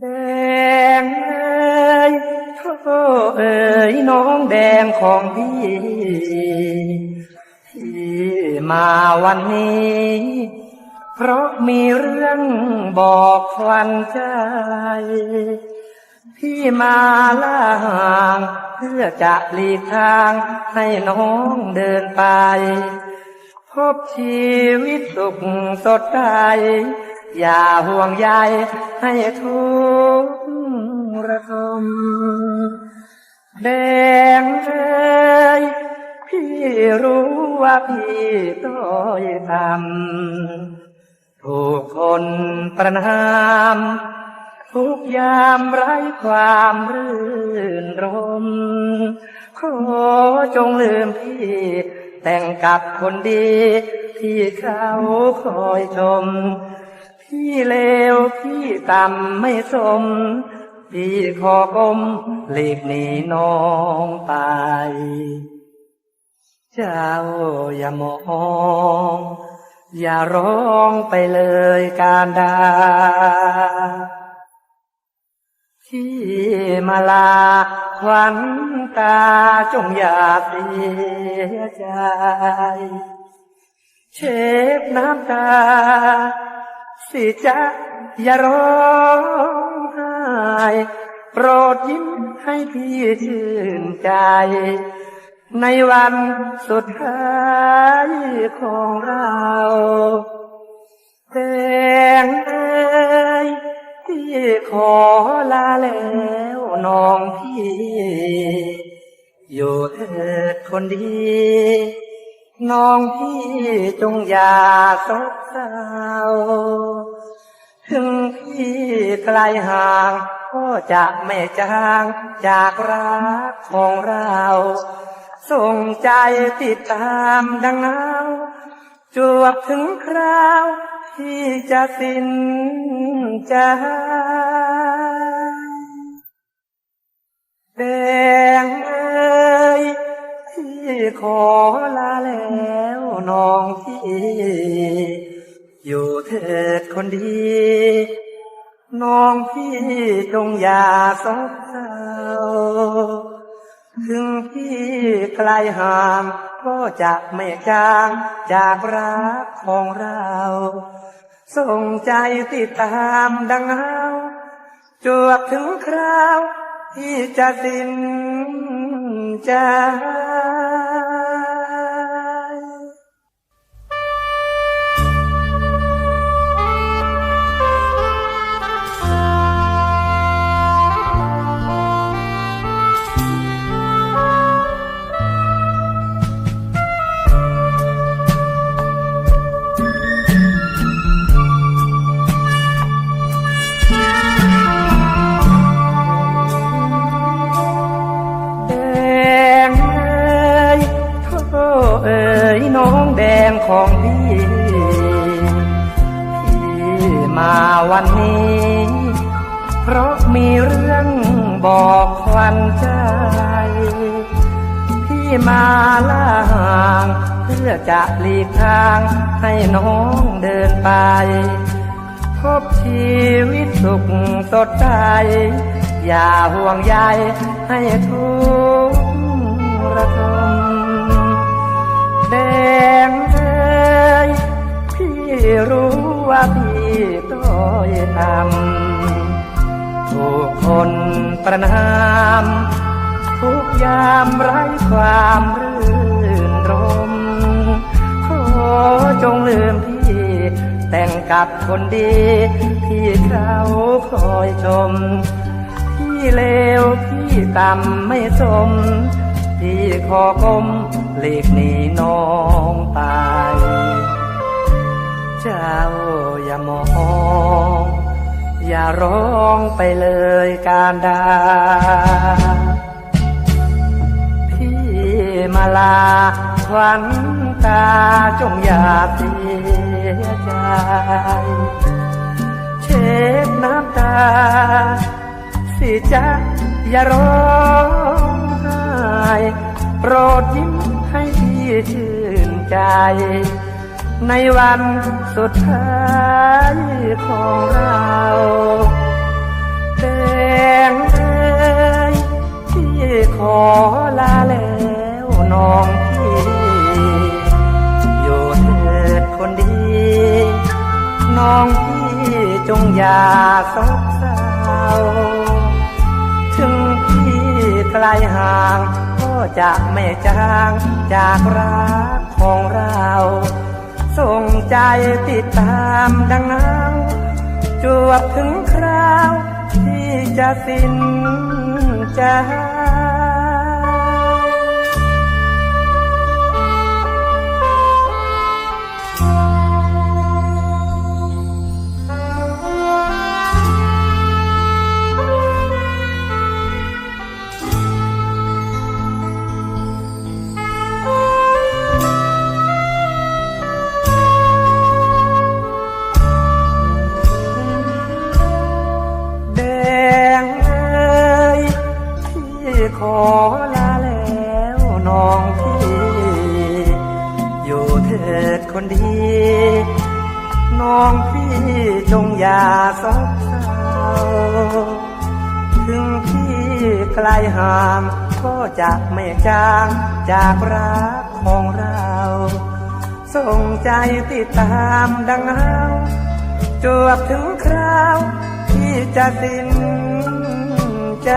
แดงเอ้ยโธ่เอ้ยน้องแดงของพี่ที่มาวันนี้ เพราะมีเรื่องบอกควันใจ พี่มาล่าห่างเพื่อจะหลีกทางให้น้องเดินไป พบชีวิตสุขสดใส อย่าห่วงใยให้ทุกระทมแดงเอ้ยพี่รู้ว่าพี่ต้อยทำถูกคนประนามทุกยามไร้ความรื่นรมขอจงลืมพี่ แต่งกับคนดี ที่เขาคอยชม พี่เลวพี่ต่ำไม่สม พี่ขอกลมหลีกหนีน้องไป เจ้าอย่ามอง อย่าร้องไปเลยการดาที่มาลาควันตาจงอย่าเสียใจ เช็ดน้ำตา สิจะอย่าร้องไห้โปรดยิ้มให้พี่ชื่นใจ ในวันสุดท้ายของเราแดงเอ้ยที่ขอลาแล้วน้องพี่ อยู่เถิดคนดี น้องพี่จงอย่าซบเศร้าถึงพี่ไกลห่าง ก็จะไม่จางจากรักของเรา ส่งใจติดตามดังเงาจวบถึงคราว ที่จะสิ้นใจแดงเอ้ยที่ขอลา อยู่เถิดคนดี น้องพี่จงอย่าซบเศร้าถึงพี่ไกลห่างก็จะไม่จางจากรักของเรา ส่งใจติดตามดังเฮาจวบถึงคราวที่จะสิ้นใจ องแดงของพี่ที่มาวันนี้ เพราะมีเรื่องบอกควันใจ พี่มาล่าห่างเพื่อจะหลีกทางให้น้องเดินไป พบชีวิตสุขสดใสอย่าห่วงใยให้ทุก ต้อยทำถูกคนประนาม ทุกยามไร้ความรื่นรม ขอจงลืมพี่ แต่งกับคนดี ที่เขาคอยชม พี่เลวพี่ต่ำไม่สมพี่ขอกลมหลีกหนีน้องไป เจ้าอย่ามอง อย่าร้องไปเลยการดา พี่มาลาควันตาจงอย่าเสียใจ เช็ดน้ำตา สิจะอย่าร้องไห้โปรดยิ้มให้พี่ชื่นใจ ในวันสุดท้ายของเราแดงเอ้ยที่ขอลาแล้วน้องพี่อยู่เถิดคนดี น้องพี่จงอย่าสร้าถึงพี่ไกลห่าง ก็จะไม่จางจากรักของเรา ส่งใจติดตามดังน้ำจวบถึงคราวที่จะสิ้นใจ องพี่จงอย่าซบเศร้าถึงพี่ไกลห่างก็จะไม่จางจากรักของเรา ส่งใจติดตามดังเงาจวบถึงคราวที่จะสิ้นใจ